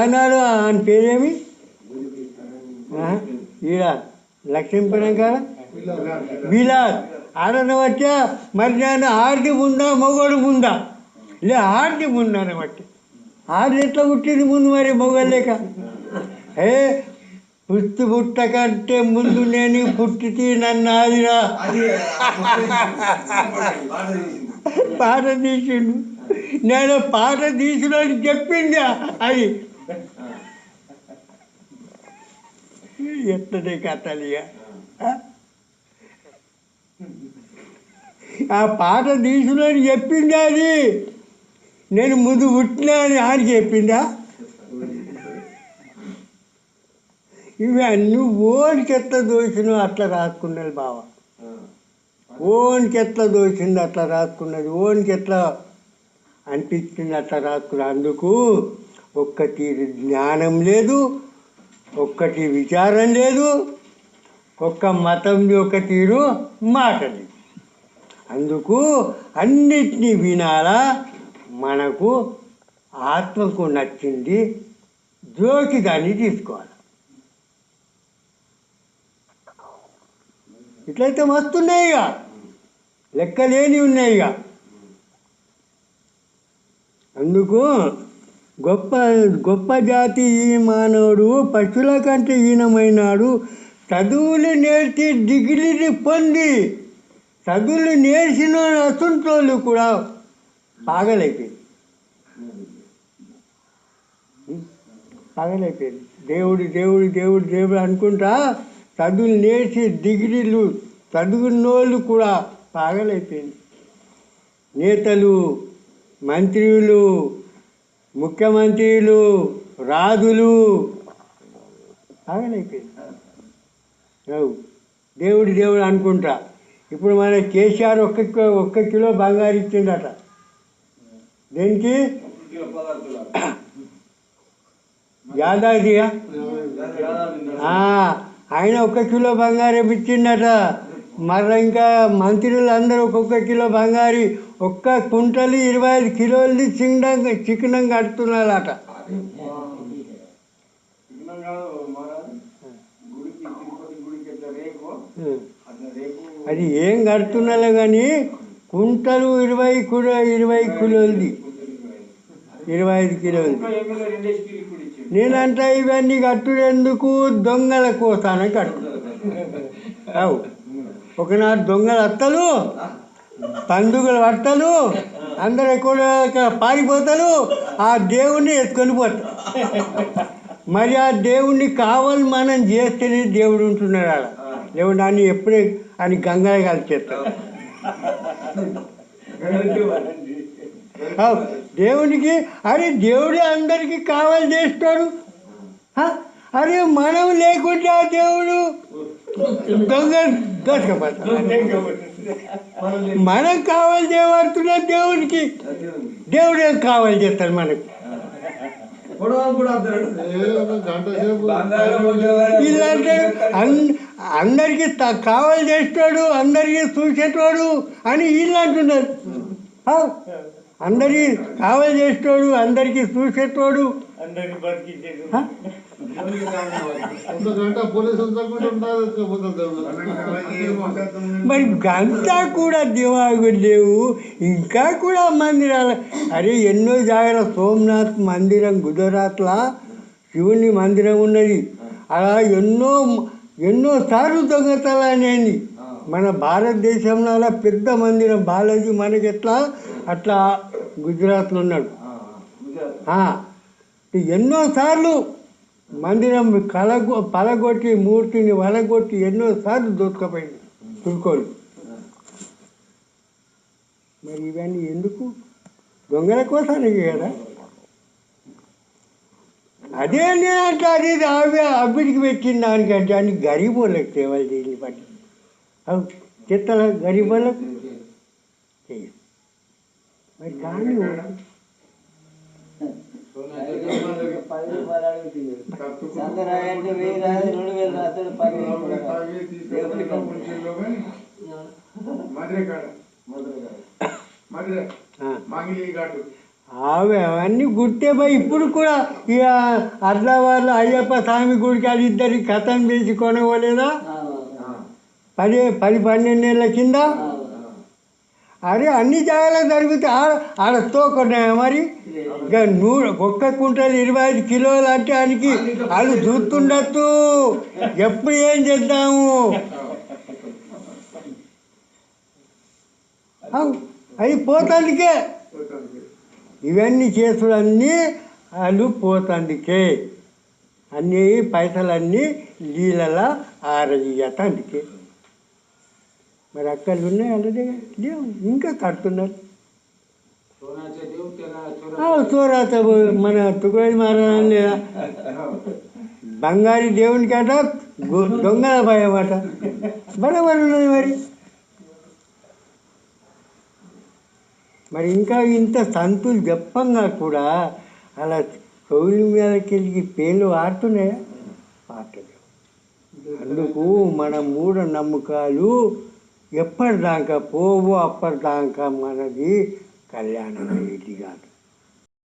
ఆనాడు ఆయన పేరేమి? ఇలా లక్ష్మీపురం కాడ? బిలాల్ ఆడన వచ్చా మరి నేను ఆడిది ముందా మొగోడు ఉందా లే ఆడిది ఉన్నాను బట్టి ఆడి ఎట్లా పుట్టింది ముందు మరి మొగలేక లేక? ఏ పుట్టి పుట్ట కంటే ముందు నేను పుట్టితే నన్ను ఆదిరా. పాట తీసిండు. నేను పాట తీసిన చెప్పిందా అది ఎట్లనే కథలిగా? ఆ? పాట తీసుకుని చెప్పిందా అది? నేను ముందు పుట్టినా అని ఆయన చెప్పిందా? ఇవి అన్ని ఓనికి ఎట్లా అట్లా రాసుకున్నది బావ. ఓనికి ఎట్లా దోసింది అట్లా రాసుకున్నది. ఓనికి ఎట్లా అనిపించింది అట్లా రాసుకున్నది. అందుకు ఒక్క తీరు జ్ఞానం లేదు ఒక్కటి విచారం లేదు ఒక్క మతం యొక్క తీరు మాట లేదు. అందుకు అన్నిటినీ వినాలా మనకు ఆత్మకు నచ్చింది జోకి దాన్ని తీసుకోవాలి. ఇట్లయితే మస్తున్నాయి ఇక. లెక్కలేని ఉన్నాయి ఇక. అందుకు గొప్ప గొప్ప జాతి ఈ మానవుడు పశువుల కంటే ఈనమైనాడు చదువులు నేర్చి డిగ్రీని పొంది చదువులు నేర్చిన అసంతోళ్ళు కూడా పాగలైపోయింది. పాగలైపోయింది. దేవుడు దేవుడు దేవుడు దేవుడు అనుకుంటా చదువులు నేర్చి డిగ్రీలు చదువున్నోళ్ళు కూడా పాగలైపోయింది. నేతలు మంత్రులు ముఖ్యమంత్రులు రాజులు. పాగలైపోయింది దేవుడు దేవుడు అనుకుంటా. ఇప్పుడు మన కేసీఆర్ ఒక్క ఒక్క కిలో బంగారు ఇచ్చిండట. దేనికి? యాదాద్రియా ఆయన ఒక్క కిలో బంగారం ఇచ్చిండట. మళ్ళీ ఇంకా మంత్రులు అందరూ ఒక్కొక్క కిలో బంగారు ఒక్క కుంటలు ఇరవై ఐదు కిలోలు చికెన్ చికెనం కడుతున్నారట అది ఏం కడుతున్నారో కానీ కుంటలు ఇరవై కూడా ఇరవై కిలోలది. ఇరవై ఐదు కిలోలు నేనంటే ఇవన్నీ కట్టుడు ఎందుకు? దొంగల కోసాన కట్టు అవు. ఒకనాడు దొంగల అత్తలు పండుగల అత్తలు అందరు ఎక్కువ పారిపోతారు ఆ దేవుణ్ణి ఎత్తుకొని పోతారు. మరి ఆ దేవుణ్ణి కావాలి మనం చేస్తేనే దేవుడు ఉంటున్నాడు అలా దేవుడు దాన్ని ఎప్పుడే అని గంగా కలిసేస్తాడు అవు, దేవునికి అరే దేవుడే అందరికి కావాలి చేస్తాడు. అరే మనం లేకుంటే ఆ దేవుడు దొంగ మనం కావాలి చేయబడుతున్నా దేవునికి. దేవుడు ఏం కావాలి చేస్తాడు మనకు? ఇలాంటి అందరికీ కావాలి చేస్తాడు అందరికీ చూసేటోడు అని వీళ్ళు అంటున్నారు ఆ? అందరికీ కావాలి చేస్తాడు అందరికీ చూసేటోడు? మరి గంతా కూడా లేవు ఇంకా కూడా మందిరాలు. అరే ఎన్నో జాగాల సోమనాథ్ మందిరం గుజరాత్లో శివుని మందిరం ఉన్నది. అలా ఎన్నో ఎన్నో సార్లు దొంగతనాన్ని మన భారతదేశంలో అలా పెద్ద మందిరం బాలాజీ మనకి ఎట్లా? అట్లా గుజరాత్లో ఉన్నాడు. ఆ, ఎన్నోసార్లు మందిరం కలగొ పలగొట్టి మూర్తిని వలగొట్టి ఎన్నోసార్లు దొరకపోయింది తుర్కోలు. మరి ఇవన్నీ ఎందుకు? దొంగల కోసానికి కదా. అదే నేను అంటే అది అవి అభిడికి పెట్టిన దానికంటే అని గరీబోళ్ళకి తేవాలి దీన్ని బట్టి అవు చెత్తల గరీబ్ వాళ్ళకు మరి కానీ పది రూపాయలు అడుగుతుంది వంద రాయంటే వెయ్యి రాదు రెండు వేలు రాస్తాడు పది మధుర కాడ. మధుర. ఆ, మంగిలి ఘాటు అవి అవన్నీ గుర్తే పోయి ఇప్పుడు కూడా ఇక అర్ధవాళ్ళు అయ్యప్ప స్వామి గుడికి అది ఇద్దరి కథం పిలిచి కొనవలేదా పది పది పన్నెండు నెలల కింద అరే అన్ని జాగాలో దొరికితే ఆడ ఆడ తోకున్నాయా మరి? ఇక నూనె ఒక్క కుంటలు ఇరవై ఐదు కిలోలు అంటే ఆయనకి వాళ్ళు చూస్తుండొచ్చు. ఎప్పుడు ఏం చేద్దాము? అవి పోతాందుకే. ఇవన్నీ చేసుడన్నీ వాళ్ళు పోతాందుకే. అన్నీ పైసలన్నీ నీళ్ళలా అందుకే మరి అక్కడ ఉన్నాయి అలాగే లేవు. ఇంకా కడుతున్నారు. ఆ, చూరాత మన తుకోడి మహారాజు బంగారు దేవుని కాట దొంగల భయమాట అట. ఉన్నది మరి. మరి ఇంకా ఇంత సంతులు చెప్పంగా కూడా అలా చెవుల మీదకి వెళ్ళి పేర్లు ఆడుతున్నాయా? ఆటలు అందుకు మన మూఢ నమ్మకాలు எப்படிதாங்க போவோம் அப்படிதாங்க மனதி கல்யாணம் ஆகிட்டுக்காங்க